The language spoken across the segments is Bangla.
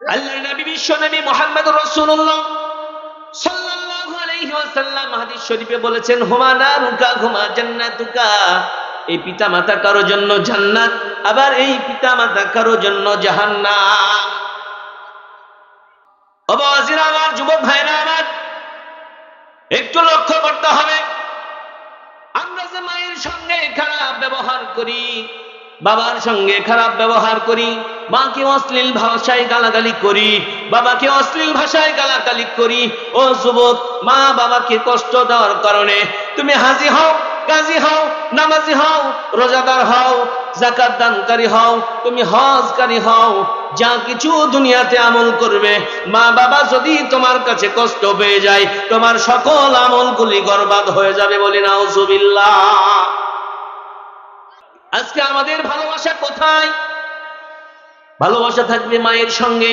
আল্লাহ নবী, বিশ্ব নবী মোহাম্মদ রসুল্লাহ সাল্লাল্লাহু আলাইহি ওয়াসাল্লাম হাদিস শরীফে বলেছেন, হুমা নারুকা, হুমা জান্নাতুকা। এই কারও জন্য জান্নাত, আবার এই কারও জন্য জাহান্নাম। অবাজিরা আমার, যুবক ভাইরা আমার, একটু লক্ষ্য করতে হবে। আমরা যে মায়ের সঙ্গে খারাপ ব্যবহার করি, বাবার সঙ্গে খারাপ ব্যবহার করি মাকে অশ্লীল ভাষায় গালাগালি করি, বাবাকে অশ্লীল ভাষায় গালাগালি করি। ও যুবক, মা বাবাকে কষ্ট দেওয়ার কারণে তুমি হাজি হও কাজী হও, নামাজি হও, রোজাদার হও জাকাত দানকারী হও, তুমি হজকারী হও, যা কিছু দুনিয়াতে আমল করবে। মা বাবা যদি তোমার কাছে কষ্ট পেয়ে যায়, তোমার সকল আমলগুলি গর্বাদ হয়ে যাবে বলি নাউজুবিল্লাহ। আজকে আমাদের ভালোবাসা কোথায়? ভালোবাসা থাকবে মায়ের সঙ্গে।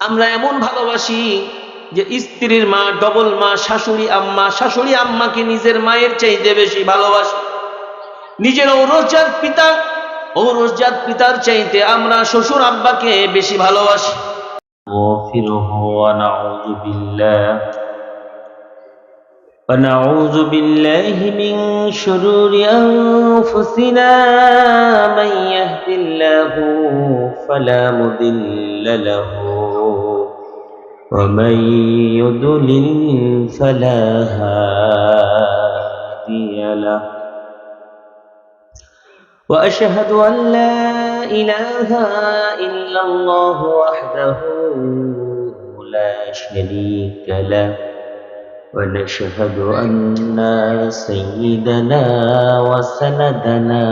আমরা এমন ভালোবাসি যে স্ত্রীর মা, ডবল মা, শাশুড়ি আম্মা, শাশুড়ি আম্মাকে নিজের মায়ের চাইতে বেশি ভালোবাসি। নিজের ঔরজাত পিতা, ঔরজাত পিতার চাইতে আমরা শ্বশুর আব্বাকে বেশি ভালোবাসি। ونعوذ بالله من شرور أنفسنا من يهد الله فلا مضل له ومن يضلل فلا هادي له. وأشهد أن لا إله إلا الله وحده لا شريك له. ونشهد أن سيدنا وسندنا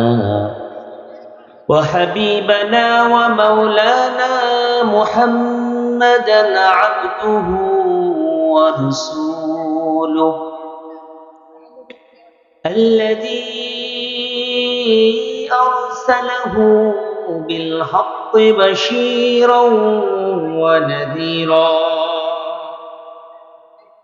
وحبيبنا ومولانا محمدا عبده ورسوله الذي أرسله بالحق بشيرا ونذيرا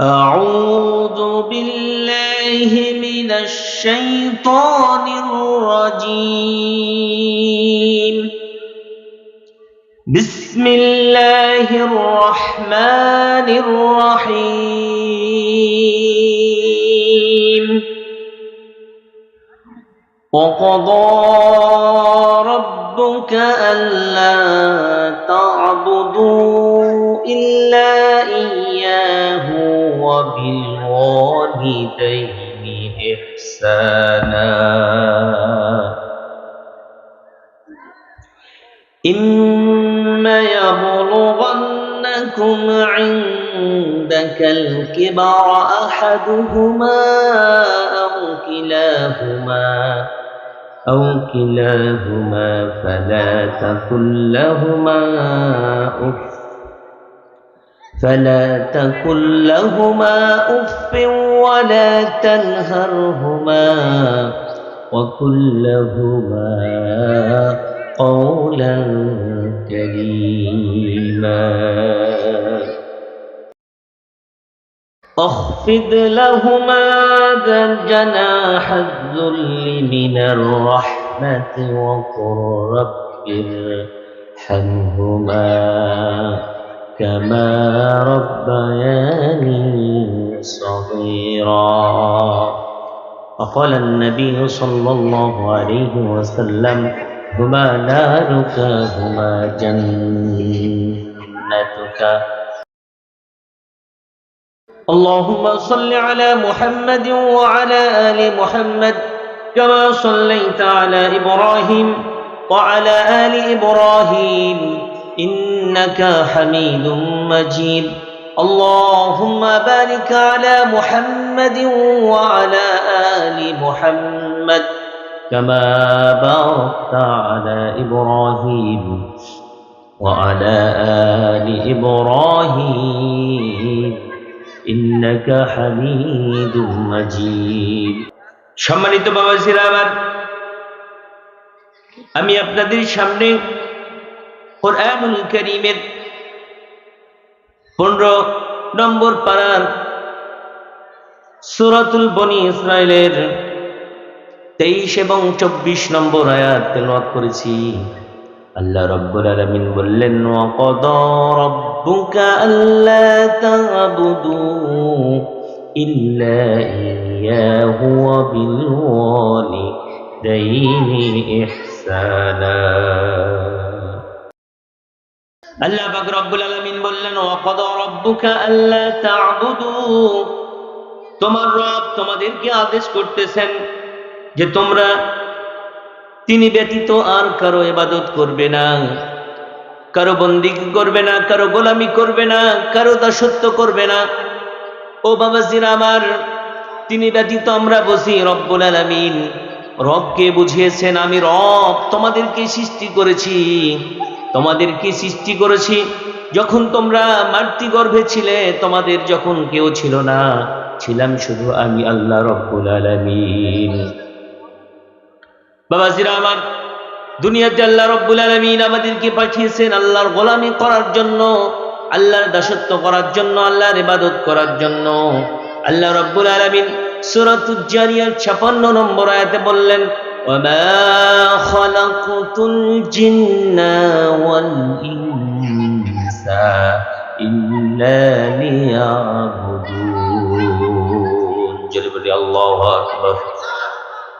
أعوذ بالله من الشيطان الرجيم. بسم الله الرحمن الرحيم. وقضى ربك ألا تعبدوا إلا وبالوالدين إحسانا إما يبلغنكم عندك الكبر أحدهما أو كلاهما أو كلاهما فلا تقل لهما أف فلا تقل لهما أف ولا تنهرهما وقل لهما قولا كريما. واخفض لهما جناح الذل من الرحمة وقل رب ارحمهما. كما ربياني صغيرا. وقال النبي صلى الله عليه وسلم هما نارك هما جنتك. اللهم صل على محمد وعلى آل محمد كما صليت على إبراهيم وعلى آل إبراهيم. إنك حميد مجيد اللهم بارك على محمد وعلى آل محمد كما باركت على إبراهيم وعلى آل إبراهيم إنك حميد مجيد সম্মানিত বাবাজিরা আবার আমি আপনাদের সামনে কোরআনুল করিমের পনেরো নম্বর পাড়ার সুরাতুল বনি ইসরায়েলের তেইশ এবং চব্বিশ নম্বর আয়াত তেলাওয়াত করেছি। আল্লাহ রব্বুল আলামিন বললেন আল্লা তা'বুদু ইল্লা ইয়্যাহু ওয়া বিল ওয়ালিদাইনি ইহসানা। আল্লাহ পাক রব্বুল আলামিন বললেন তোমার রব তোমাদেরকে আদেশ করতেছেন যে তোমরা তিনি ব্যতীত আর কারও ইবাদত করবে না, কারও বন্দি করবে না, কারও গোলামি করবে না, কারও দাসত্ব করবে না। ও বাবাজিরা আমার, তিনি ব্যতীত আমরা বসি রব্বুল আলামিন। রবকে বুঝিয়েছেন, আমি রব তোমাদেরকে সৃষ্টি করেছি। তোমাদেরকে সৃষ্টি করেছি? যখন তোমরা মাতৃগর্ভে ছিলে, তোমাদের যখন কেউ ছিল না, ছিলাম শুধু আমি আল্লাহ রব্বুল আলামিন। বাবাজিরা আমার, দুনিয়াতে আল্লাহ রব্বুল আলমিন আমাদেরকে পাঠিয়েছেন আল্লাহর গোলামি করার জন্য, আল্লাহর দাসত্ব করার জন্য, আল্লাহর ইবাদত করার জন্য। আল্লাহ রব্বুল আলমিন সুরতুজ্জারিয়ার ছাপান্ন নম্বর আয়াতে বললেন وما خلقت الجن والإنس إلا ليعبدون জোরে বলি আল্লাহু আকবার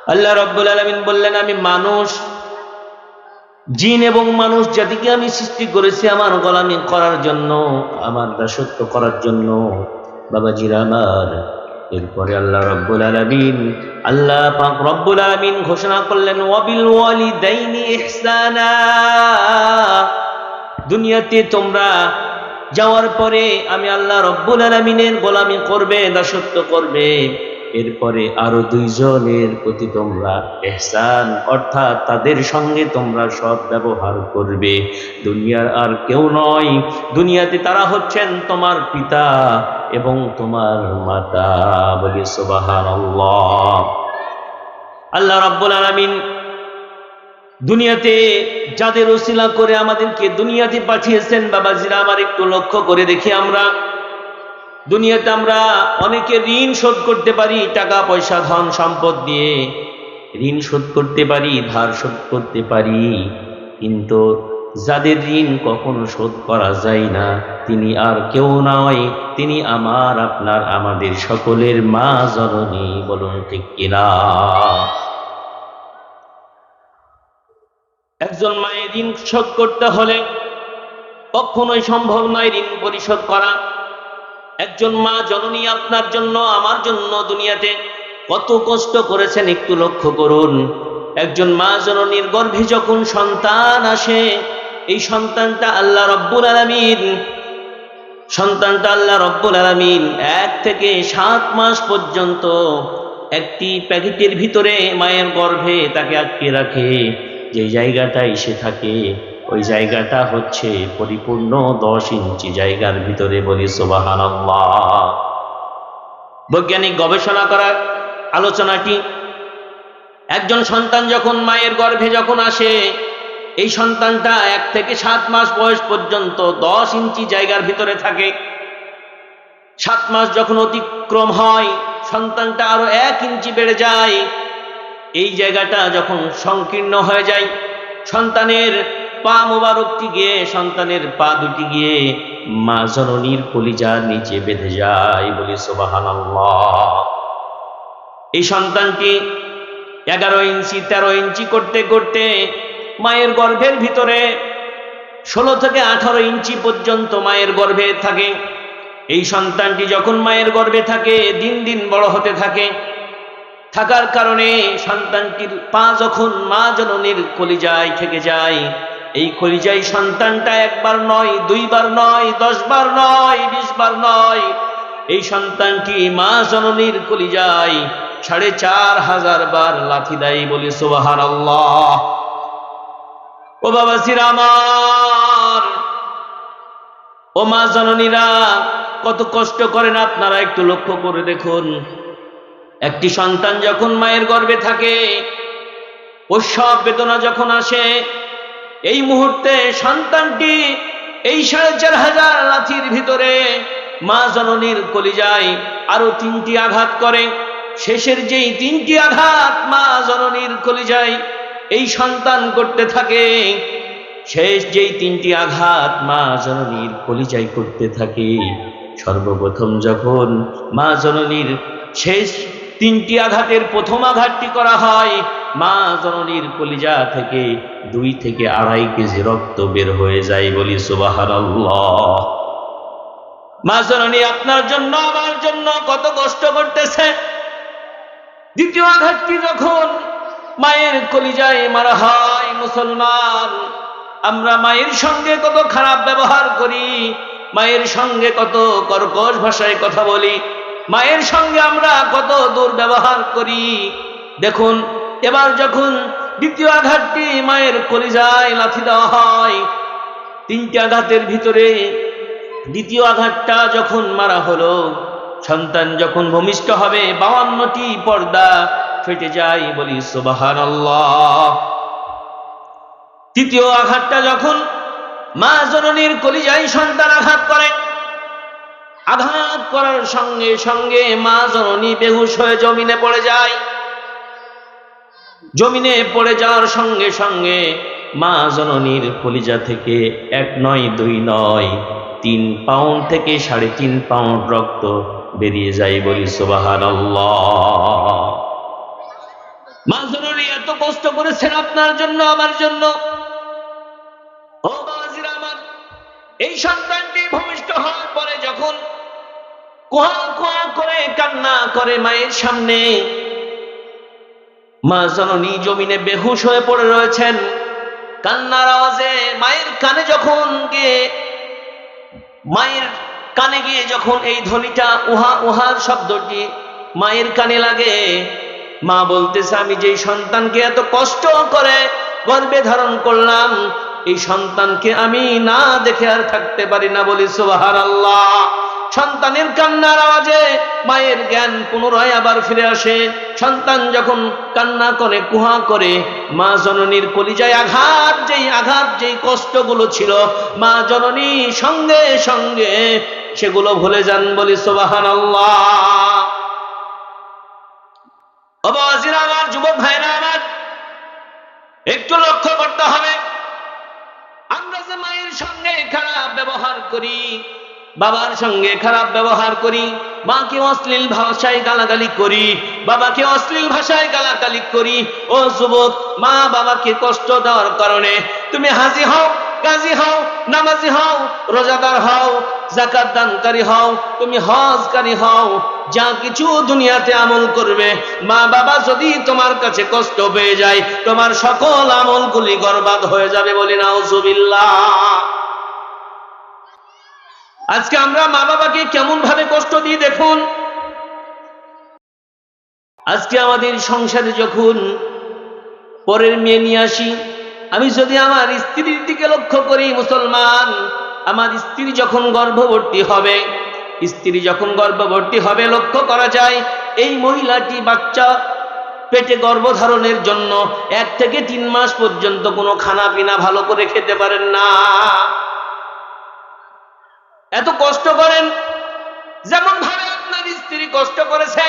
আল্লাহ রব্বুল আলমিন বললেন আমি মানুষ জিন এবং মানুষ জাতিকে আমি সৃষ্টি করেছি আমার গোলামি করার জন্য আমার দাসত্ব করার জন্য বাবাজিরা আমার এরপরে আল্লাহ রব্বুল আলমিন, আল্লাহ রব্বুল আলমিন ঘোষণা করলেন, ওয়াবিল ওয়ালিদাইনি ইহসানা। দুনিয়াতে তোমরা যাওয়ার পরে আমি আল্লাহ রব্বুল আলমিনের গোলামি করবে, দাসত্ব করবে। এরপরে আরও দুইজনের প্রতি তোমরা এহসান, অর্থাৎ তাদের সঙ্গে তোমরা সৎ ব্যবহার করবে। দুনিয়ার আর কেউ নয়। দুনিয়াতে তারা হচ্ছেন তোমার পিতা এবং তোমার মাতা। বলি সুবাহান আল্লাহ রাব্বুল আলামিন দুনিয়াতে যাদের ওসিলা করে আমাদেরকে দুনিয়াতে পাঠিয়েছেন, বাবাজিরা, আমার একটু লক্ষ্য করে দেখি আমরা। দুনিয়াতে আমরা অনেকে ঋণ শোধ করতে পারি, টাকা, পয়সা, ধন, সম্পদ দিয়ে ঋণ শোধ করতে পারি, ধার শোধ করতে পারি, কিন্তু যাদের ঋণ কখনো শোধ করা যায় না, তিনি আর কেউ নয়, তিনি আমার, আপনার, আমাদের সকলের মা জননী, বলুন ঠিক কিনা? একজন মায়ের ঋণ শোধ করতে হলে কখনোই সম্ভব নয় ঋণ পরিশোধ করা। একজন মা জননী আপনার জন্য, আমার জন্য দুনিয়াতে কত কষ্ট করেছেন একটু লক্ষ্য করুন। একজন মা জননীর গর্ভে যখন সন্তান আসে, এই সন্তানটা আল্লাহ রব্বুল আলমিন, সন্তানটা আল্লাহ রব্বুল আলমিন এক থেকে সাত মাস পর্যন্ত একটি প্যাকেটের ভিতরে মায়ের গর্ভে তাকে আটকে রাখে। যে জায়গাটায় সে থাকে ওই জায়গাটা হচ্ছে পরিপূর্ণ দশ ইঞ্চি জায়গার ভিতরে বলি সোবাহান বৈজ্ঞানিক গবেষণা করার আলোচনাটি, একজন সন্তান যখন মায়ের গর্ভে যখন আসে, এই সন্তানটা এক থেকে সাত মাস বয়স পর্যন্ত দশ ইঞ্চি জায়গার ভিতরে থাকে। সাত মাস যখন অতিক্রম হয়, সন্তানটা আরও এক ইঞ্চি বেড়ে যায়। এই জায়গাটা যখন সংকীর্ণ হয়ে যায়, সন্তানের পা মোবারকটি গিয়ে সন্তানের পা দুটি গিয়ে মা জননীর কলিজার নিচে বেঁধে যায় বলি সোবাহান এই সন্তানটি এগারো ইঞ্চি, তেরো ইঞ্চি করতে করতে মায়ের গর্ভের ভিতরে ষোলো থেকে আঠারো ইঞ্চি পর্যন্ত মায়ের গর্ভে থাকে। এই সন্তানটি যখন মায়ের গর্ভে থাকে, দিন দিন বড় হতে থাকে। থাকার কারণে সন্তানটির পা যখন মা জননীর কলিজায় থেকে যায় এই কলিজাই সন্তানটা একবার নয়, দুইবার নয়, দশবার নয়, বিশবার নয়। এই সন্তানটি মা জননীর কলিজায় সাড়ে চার হাজার বার লাথি দেয় বলি সুবাহার আল্লাহ ও বাবা আমার, ও মা জননীরা, কত কষ্ট করেন আপনারা একটু লক্ষ্য করে দেখুন। একটি সন্তান যখন মায়ের গর্ভে থাকে ও সব বেদনা যখন আসে এই মুহূর্তে সন্তানটি এই সাড়ে চার হাজার লাথির ভিতরে মা জননীর কলিজায় আরও তিনটি আঘাত করে। শেষের যেই তিনটি আঘাত মা জননীর কলিজায় এই সন্তান করতে থাকে, শেষ যেই তিনটি আঘাত মা জননীর কলিজায় করতে থাকে। সর্বপ্রথম যখন মা জননীর শেষ তিনটি আঘাতের প্রথম আঘাতটি করা হয় মা জননীর কলিজা থেকে দুই থেকে আড়াই কেজি রক্ত বের হয়ে যায় বলি সুবাহার মা জননী, আপনার জন্য, আমার জন্য কত কষ্ট করতেছে। দ্বিতীয় আঘাতটি যখন মায়ের কলিজায় মারা হয় মুসলমান, আমরা মায়ের সঙ্গে কত খারাপ ব্যবহার করি, মায়ের সঙ্গে কত কর্কশ ভাষায় কথা বলি, মায়ের সঙ্গে আমরা কত দুর্ব্যবহার করি। দেখুন এবার যখন দ্বিতীয় আঘাতটি মায়ের কলিজায় লাথি দেওয়া হয়, তিনটি আঘাতের ভিতরে দ্বিতীয় আঘাতটা যখন মারা হলো, সন্তান যখন ভূমিষ্ঠ হবে, বাউান্নটি পর্দা ফেটে যায় বলি সুবাহান তৃতীয় আঘাতটা যখন মা জননীর কলিজায় সন্তান আঘাত করে, আঘাত করার সঙ্গে সঙ্গে মা জননী বেহুশ হয়ে জমিনে পড়ে যায়। জমিনে পড়ে যাওয়ার সঙ্গে সঙ্গে মা জননীর কলিজা থেকে এক নয়, দুই নয়, তিন পাউন্ড থেকে সাড়ে তিন পাউন্ড রক্ত বেরিয়ে যায় বলি সুবাহান মা জননী এত কষ্ট করেছেন আপনার জন্য, আমার জন্য। এই সন্তানটি ভূমিষ্ঠ হওয়ার পরে যখন কোহা কোহা করে কান্না করে মায়ের সামনে মা জমিনে বেহুশ হয়ে পড়ে রয়েছেন। কান্নার আওয়াজে মায়ের কানে যখন গিয়ে, মায়ের কানে গিয়ে যখন এই ধ্বনিটা উহা উহার শব্দটি মায়ের কানে লাগে, মা বলতেছে, আমি যেই সন্তানকে এত কষ্ট করে গর্বে ধারণ করলাম, এই সন্তানকে আমি না দেখে আর থাকতে পারি না বলি সুবাহার আল্লাহ সন্তানের কান্নার আওয়াজে মায়ের জ্ঞান পুনরায় আবার ফিরে আসে। সন্তান যখন কান্না করে, কুহা করে, মা জননীর কলিজায় আঘাত, যেই আঘাত, যেই কষ্টগুলো ছিল, মা জননী সঙ্গে সঙ্গে সেগুলো ভুলে যান বলি সোবাহান আমার, যুবক ভাইরা আমার, একটু লক্ষ্য করতে হবে। আমরা যে মায়ের সঙ্গে খারাপ ব্যবহার করি বাবার সঙ্গে খারাপ ব্যবহার করি, মাকে অশ্লীল ভাষায় গালাগালি করি, বাবাকে অশ্লীল ভাষায় গালাগালি করি, ও যুবক, মা বাবাকে কষ্ট দেওয়ার কারণে তুমি হাজি হও কাজী হও, নামাজি হও, রোজাদার হও জাকাত দানকারী হও, তুমি হজকারী হও, যা কিছু দুনিয়াতে আমল করবে, মা বাবা যদি তোমার কাছে কষ্ট পেয়ে যায়, তোমার সকল আমলগুলি গর্বাদ হয়ে যাবে বলি নাউজুবিল্লাহ। আজকে আমরা মা বাবাকে কেমন ভাবে কষ্ট দিই দেখুন। আজকে আমাদের সংসারে যখন পরের মেয়ে নিয়ে আসি, আমি যদি আমার স্ত্রীর দিকে লক্ষ্য করি মুসলমান, আমার স্ত্রী যখন গর্ভবতী হবে, স্ত্রী যখন গর্ভবতী হবে, লক্ষ্য করা যায় এই মহিলাটি বাচ্চা পেটে গর্ভধারণের জন্য এক থেকে তিন মাস পর্যন্ত কোনো খানা পিনা ভালো করে খেতে পারেন না। এত কষ্ট করেন যেমন ভাবে আপনার স্ত্রী কষ্ট করেছে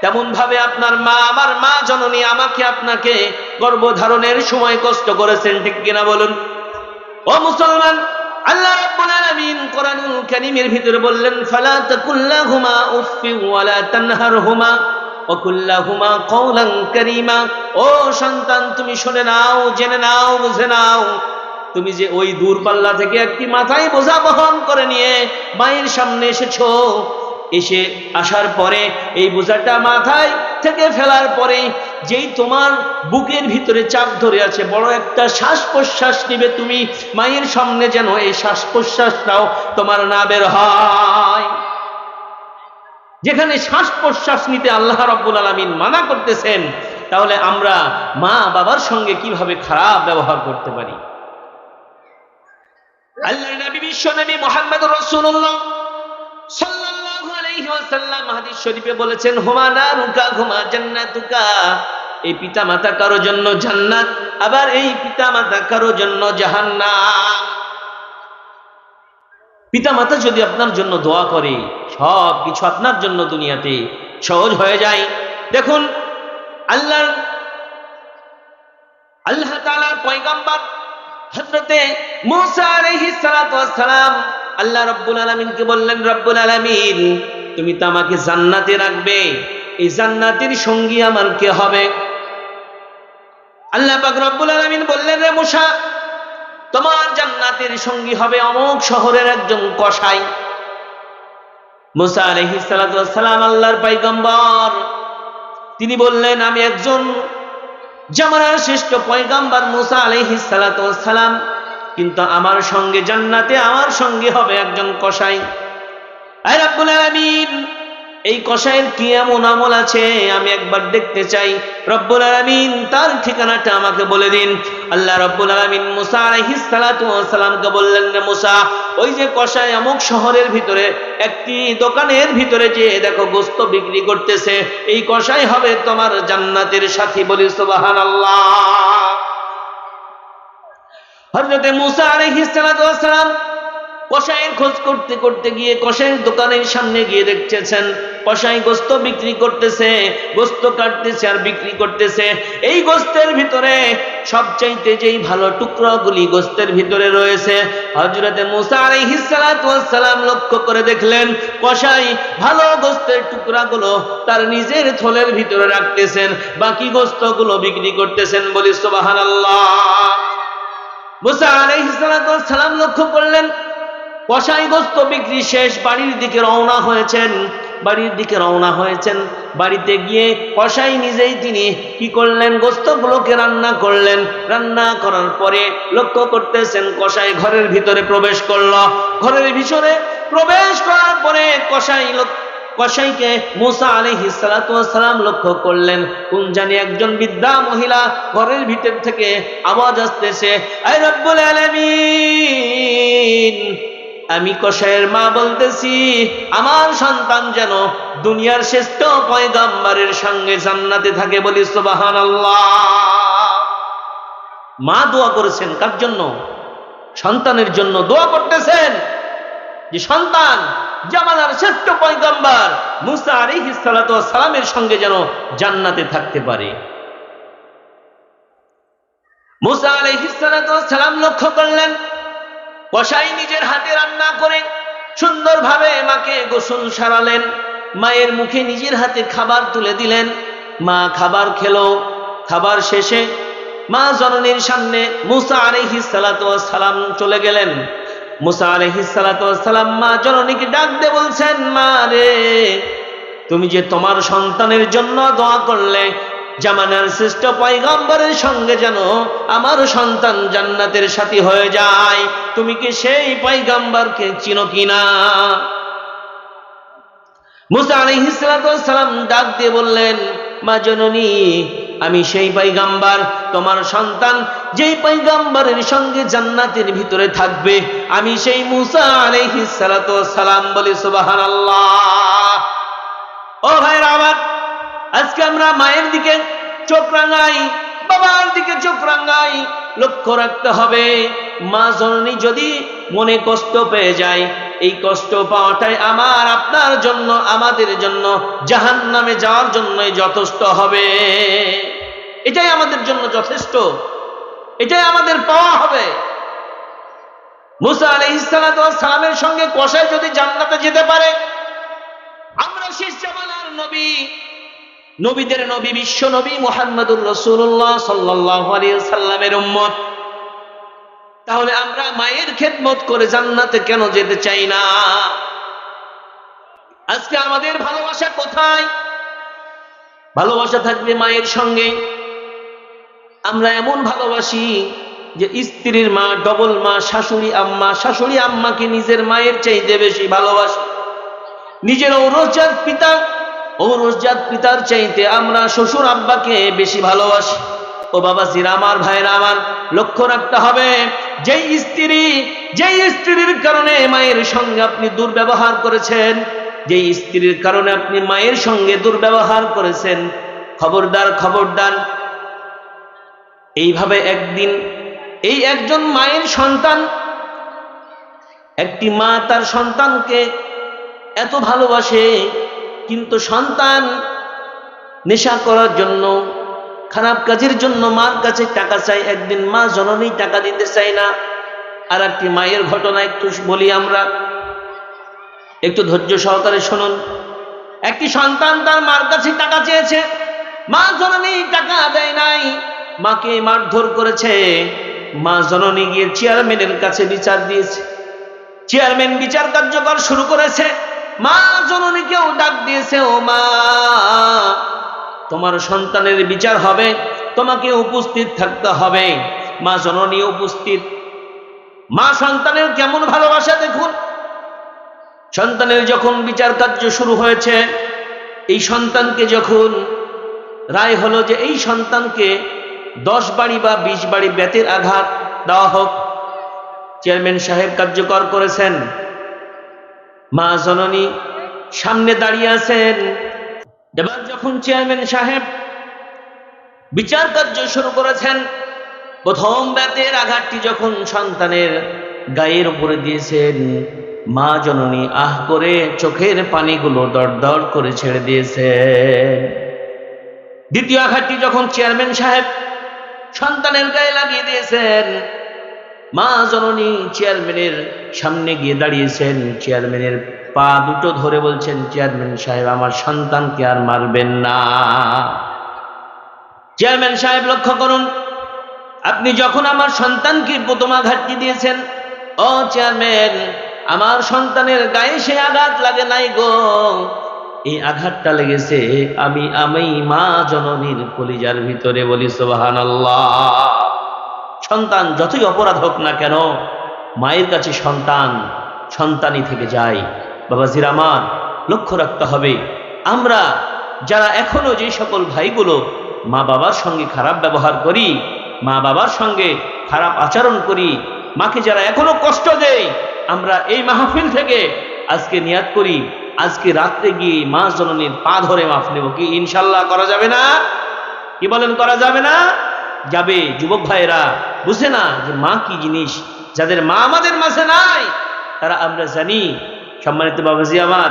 তেমন ভাবে আপনার মা, আমার মা জননী আমাকে আপনাকে গর্ভধারণের সময় কষ্ট করেছেন, ঠিক কিনা বলুন? ও মুসলমান, আল্লাহ রাব্বুল ভিতরে বললেন, ফালা ও সন্তান, তুমি শুনে নাও, জেনে নাও, বুঝে নাও তুমি যে ওই দূরপাল্লা থেকে একটি মাথায় বোঝা বহন করে নিয়ে মায়ের সামনে এসেছ, এসে আসার পরে এই বোঝাটা মাথায় থেকে ফেলার পরে যেই তোমার বুকের ভিতরে চাপ ধরে আছে, বড় একটা শ্বাস প্রশ্বাস নিবে তুমি, মায়ের সামনে যেন এই শ্বাস প্রশ্বাসটাও তোমার না বের হয়। যেখানে শ্বাস প্রশ্বাস নিতে আল্লাহ রব্বুল আলমিন মানা করতেছেন, তাহলে আমরা মা বাবার সঙ্গে কীভাবে খারাপ ব্যবহার করতে পারি? নবী, বিশ্ব নবী মোহাম্মদ রসুল্লাহ পিতা মাতা যদি আপনার জন্য দোয়া করে, সব কিছু আপনার জন্য দুনিয়াতে সহজ হয়ে যায়। দেখুন, আল্লাহর, আল্লাহ পয়গাম্বর হযরতে মূসা আলাইহিস সালাতু ওয়াস আল্লাহ রাব্বুল আলামিনকে বললেন, রাব্বুল আলামিন, তুমি তো আমাকে জান্নাতে রাখবে। এই জান্নাতের সঙ্গী আমার কে হবে? আল্লাহ পাক রব্বুল আলামিন বললেন, রে মূসা, তোমার জান্নাতের সঙ্গী হবে অমুক শহরের একজন কসাই। মুসা আলাইহিস সালাতু ওয়াস আল্লাহর পয়গম্বর, তিনি বললেন, আমি একজন জামানার শ্রেষ্ঠ পয়গাম্বার মুসা আলহি সালাম কিন্তু আমার সঙ্গে জান্নাতে আমার সঙ্গে হবে একজন কসাই। আমিন এই কসাইয়ের কি এমন আমল আছে? আমি একবার দেখতে চাই। রব্বুল আলামিন তার ঠিকানাটা আমাকে বলে দিন। আল্লাহ রব্বুল আলামিন মুসা আলাইহিস সালাতু ওয়াস সালামকে বললেন রে মুসা, ওই যে কসাই অমুক শহরের ভিতরে, একটি দোকানের ভিতরে যে দেখো গোস্ত বিক্রি করতেছে, এই কসাই হবে তোমার জান্নাতের সাথী বলি সুবহানাল্লাহ। হযরতে মুসা আলাইহিস সালাতু ওয়াস সালাম কষাইয়ের খোঁজ করতে করতে গিয়ে কষাইয়ের দোকানের সামনে গিয়ে দেখতেছেন কষাই গোস্ত বিক্রি করতেছে, গোস্ত কাটতেছে আর বিক্রি করতেছে। এই গোস্তের ভিতরে সবচাইতে যেই ভালো টুকরাগুলি গোস্তের ভিতরে রয়েছে হজরতে মুসা আলাইহিস সালাতু লক্ষ্য করে দেখলেন কষাই ভালো গোস্তের টুকরাগুলো তার নিজের থলের ভিতরে রাখতেছেন, বাকি গোস্তগুলো বিক্রি করতেছেন বলি সুবহানাল্লাহ। মুসা আলাইহিস সালাম লক্ষ্য করলেন কষাই গোস্ত বিক্রি শেষ, বাড়ির দিকে রওনা হয়েছেন, বাড়ির দিকে রওনা হয়েছেন, বাড়িতে গিয়ে কষাই নিজেই তিনি কি করলেন গোস্তগুলোকে রান্না করলেন। রান্না করার পরে লক্ষ্য করতেছেন কষাই ঘরের ভিতরে প্রবেশ করল। ঘরের ভিতরে প্রবেশ করার পরে কষাই কসাইকে মুসা আলাইহি সালাম লক্ষ্য করলেন। কোন জানি একজন বিদ্যা মহিলা ঘরের ভিতর থেকে আওয়াজ আসতেছে আই রব্বুল আলামিন! আমি কসাইয়ের মা বলতেছি, আমার সন্তান যেন দুনিয়ার শ্রেষ্ঠ পয়গাম্বারের সঙ্গে জান্নাতে থাকে বলি সুবহানাল্লাহ। মা দোয়া করেছেন কার জন্য? সন্তানের জন্য দোয়া করতেছেন। যে সন্তান, জামানার শ্রেষ্ঠ পয়গম্বর মুসা ওয়াস সালামের সঙ্গে যেন জান্নাতে থাকতে পারে। মুসা ওয়াস সালাম লক্ষ্য করলেন কসাই নিজের হাতে রান্না করে সুন্দরভাবে মাকে গোসল সারালেন। মায়ের মুখে নিজের হাতে খাবার তুলে দিলেন। মা খাবার খেলো। খাবার শেষে মা জননীর সামনে মুসা সালাতু সালাম চলে গেলেন। মুসা সালাতু সালাম মা জননীকে ডাক দিয়ে বলছেন, মা রে, তুমি যে তোমার সন্তানের জন্য দোয়া করলে জামানার শ্রেষ্ঠ পয়গম্বরের সঙ্গে যেন আমার সন্তান জান্নাতের সাথী হয়ে যায়। তুমি কি সেই পয়গম্বরকে চিনো কিনা? মুসা সালাতু সালাম ডাক দিয়ে বললেন, মা জননী, আমি সেই পৈগাম্বার তোমার সন্তান যেই পৈগাম্বারের সঙ্গে জান্নাতের ভিতরে থাকবে। আমি সেই মুসা আলাইহিস সালাম বলি, সুবহানাল্লাহ। ও ভাইরা আমার আজকে আমরা মায়ের দিকে চোখ রাঙাই, বাবার দিকে চোখ রাঙাই, লক্ষ্য রাখতে হবে, মা জননী যদি মনে কষ্ট পেয়ে যায়, এই কষ্ট পাওয়াটাই আমার, আপনার জন্য, আমাদের জন্য জাহান নামে যাওয়ার জন্যই যথেষ্ট হবে। এটাই আমাদের জন্য যথেষ্ট। এটাই আমাদের পাওয়া হবে। মুসা আলহিসামের সঙ্গে কষায় যদি জান্নাতে যেতে পারে, আমরা শেষ জামানার নবী নবীদের নবী, বিশ্ব নবী মোহাম্মদুর রসুল্লাহ সাল্লাহ সাল্লামের উম্মত। তাহলে আমরা মায়ের খেদমত করে জান্নাতে কেন যেতে চাই না? আজকে আমাদের ভালোবাসা কোথায়? ভালোবাসা থাকবে মায়ের সঙ্গে। আমরা এমন ভালোবাসি যে স্ত্রীর মা, ডবল মা, শাশুড়ি আম্মা, শাশুড়ি আম্মাকে নিজের মায়ের চাইতে বেশি ভালোবাসি। নিজের ঔরজাত পিতা ঔরজাত পিতার চাইতে আমরা শ্বশুর আব্বাকে বেশি ভালোবাসি। ও বাবা ভাইরা, আমার লক্ষ্য রাখতে হবে স্ত্রী স্ত্রীর কারণে মায়ের সঙ্গে আপনি দুর্ব্যবহার করেছেন স্ত্রীর কারণে আপনি মায়ের সঙ্গে দুর্ব্যবহার করেছেন, খবরদার খবরদার। এইভাবে একদিন এই একজন মায়ের সন্তান, একটি মা তার সন্তানকে এত ভালোবাসে কিন্তু সন্তান নেশা করার জন্য, খারাপ কাজের জন্য মার কাছে টাকা চাই একদিন মা জননী টাকা দিতে চাই না। আর একটি মায়ের ঘটনা একটু বলি আমরা। একটু ধৈর্য সহকারে শুনুন। একটি সন্তান তার মার কাছে টাকা চেয়েছে। মা জননী টাকা দেয় নাই। মাকে মারধর করেছে। মা জননী গিয়ে চেয়ারম্যানের কাছে বিচার দিয়েছে। চেয়ারম্যান বিচার কার্যকর শুরু করেছে। মা জননীকেও ডাক দিয়েছে, ও মা, তোমার সন্তানের বিচার হবে, তোমাকে উপস্থিত থাকতে হবে। মা জননী উপস্থিত। মা সন্তানের কেমন ভালোবাসা দেখুন। সন্তানের যখন বিচার কার্য শুরু হয়েছে, এই সন্তানকে যখন রায় হলো যে এই সন্তানকে দশ বাড়ি বা বিশ বাড়ি বেতের আঘাত দেওয়া হোক, চেয়ারম্যান সাহেব কার্যকর করেছেন। মা জননী সামনে দাঁড়িয়ে আছেন। এবার যখন চেয়ারম্যান সাহেব বিচার কার্য শুরু করেছেন, প্রথম ব্যাতের আঘাতটি যখন সন্তানের গায়ের উপরে দিয়েছেন, মা জননী আহ করে চোখের পানিগুলো দরদর করে ছেড়ে দিয়েছেন। দ্বিতীয় আঘাতটি যখন চেয়ারম্যান সাহেব সন্তানের গায়ে লাগিয়ে দিয়েছেন মা জননী চেয়ারম্যানের সামনে গিয়ে দাঁড়িয়েছেন। চেয়ারম্যানের পা দুটো ধরে বলছেন, চেয়ারম্যান সাহেব, আমার সন্তানকে আর মারবেন না। চেয়ারম্যান সাহেব লক্ষ্য করুন, আপনি যখন আমার সন্তানকে প্রথম আঘাতটি দিয়েছেন, ও চেয়ারম্যান, আমার সন্তানের গায়ে সে আঘাত লাগে নাই গো। এই আঘাতটা লেগেছে আমি আমি মা জননীর কলিজার ভিতরে বলি সোবাহান সন্তান যতই অপরাধ হোক না কেন, মায়ের কাছে সন্তান, সন্তানই থেকে যায়। বাবা জিরামান লক্ষ্য রাখতে হবে, আমরা যারা এখনও যে সকল ভাইগুলো মা বাবার সঙ্গে খারাপ ব্যবহার করি মা বাবার সঙ্গে খারাপ আচরণ করি, মাকে যারা এখনও কষ্ট দেয়, আমরা এই মাহফিল থেকে আজকে নিয়াত করি, আজকে রাত্রে গিয়ে মা জননীর পা ধরে মাফ নেব কি? ইনশাল্লাহ করা যাবে না? কি বলেন, করা যাবে না? যাবে যুবক ভাইয়েরা, বুঝে না যে মা কি জিনিস? যাদের মা আমাদের মাঝে নাই, তারা আমরা জানি। সম্মানিত বাবাজি আমার,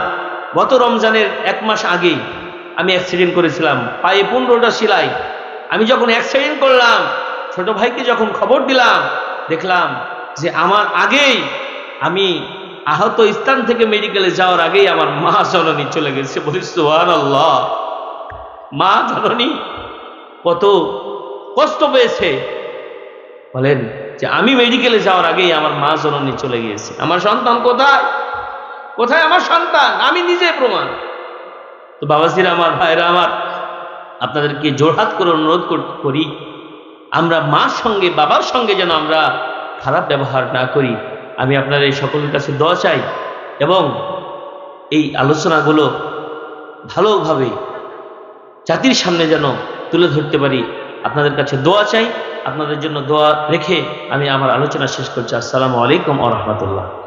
গত রমজানের এক মাস আগেই আমি অ্যাক্সিডেন্ট করেছিলাম, পায়ে পনেরোটা সিলাই। আমি যখন অ্যাক্সিডেন্ট করলাম, ছোট ভাইকে যখন খবর দিলাম, দেখলাম যে আমার আগেই আমি আহত স্থান থেকে মেডিকেলে যাওয়ার আগেই আমার মা জননী চলে গেছে। বলি সোহান আল্লাহ মা জননী কত কষ্ট পেয়েছে। বলেন যে আমি মেডিকেলে যাওয়ার আগেই আমার মা জননী চলে গিয়েছে। আমার সন্তান কোথায়? কোথায় আমার সন্তান? আমি নিজে প্রমাণ। তো বাবাজিরা, আমার ভাইরা, আমার আপনাদেরকে জোরহাত করে অনুরোধ করি, আমরা মার সঙ্গে, বাবার সঙ্গে যেন আমরা খারাপ ব্যবহার না করি। আমি আপনার এই সকলের কাছে দোয়া চাই এবং এই আলোচনাগুলো ভালোভাবে জাতির সামনে যেন তুলে ধরতে পারি। আপনাদের কাছে দোয়া চাই। আপনাদের জন্য দোয়া রেখে আমি আমার আলোচনা শেষ করছি। আসসালামু আলাইকুম আ রহমতুল্লাহ।